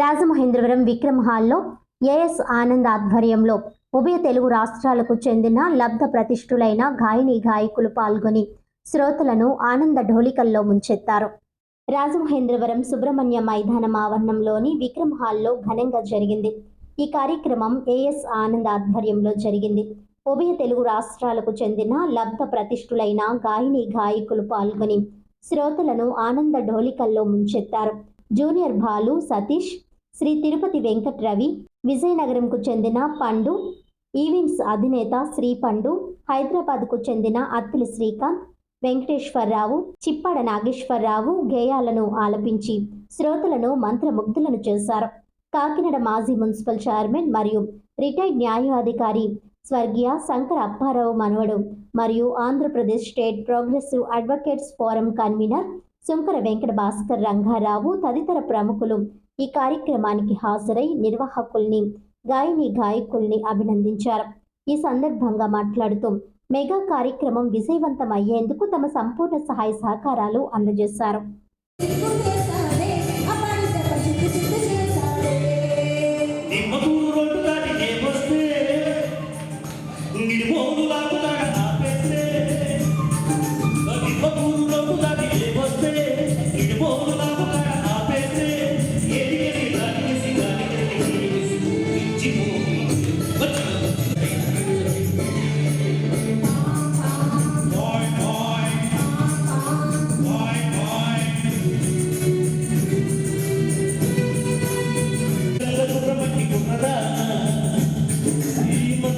రాజమహేంద్రవరం విక్రమ్ హాల్లో ఏఎస్ ఆనంద్ ఆధ్వర్యంలో ఉభయ తెలుగు రాష్ట్రాలకు చెందిన లబ్ధ ప్రతిష్ఠులైన గాయని గాయకులు పాల్గొని శ్రోతలను ఆనంద ఢోలికల్లో ముంచెత్తారు. రాజమహేంద్రవరం సుబ్రహ్మణ్య మైదానం ఆవరణంలోని విక్రమ్ హాల్లో ఘనంగా జరిగింది. ఈ కార్యక్రమం ఏఎస్ ఆనంద్ ఆధ్వర్యంలో జరిగింది. ఉభయ తెలుగు రాష్ట్రాలకు చెందిన లబ్ధ ప్రతిష్ఠులైన గాయని గాయకులు పాల్గొని శ్రోతలను ఆనంద ఢోలికల్లో ముంచెత్తారు. జూనియర్ భాలు సతీష్ శ్రీ తిరుపతి వెంకట్ రవి విజయనగరంకు చెందిన పండు ఈవెంట్స్ అధినేత శ్రీ పండు హైదరాబాద్కు చెందిన అత్తిలి శ్రీకాంత్ వెంకటేశ్వరరావు చిప్పాడ నాగేశ్వరరావు గేయాలను ఆలపించి శ్రోతలను మంత్రముగ్ధులను చేశారు. కాకినాడ మాజీ మున్సిపల్ చైర్మన్ మరియు రిటైర్డ్ న్యాయాధికారి స్వర్గీయ శంకర అప్పారావు మనవడు మరియు Andhra Pradesh state progressive advocates forum convener Sunkara Venkata Bhaskar Rangarao తదితర ప్రముఖులు ఈ కార్యక్రమానికి హాజరై నిర్వాహకుల్ని గాయని గాయకుల్ని అభినందించారు. ఈ సందర్భంగా మాట్లాడుతూ మెగా కార్యక్రమం విజయవంతం అయ్యేందుకు తమ సంపూర్ణ సహాయ సహకారాలు అందజేశారు.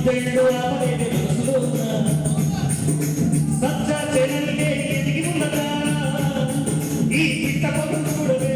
ఈ సత్య ఎదిగి ఉన్నదా? ఈ పిట్ట పనులు చూడవే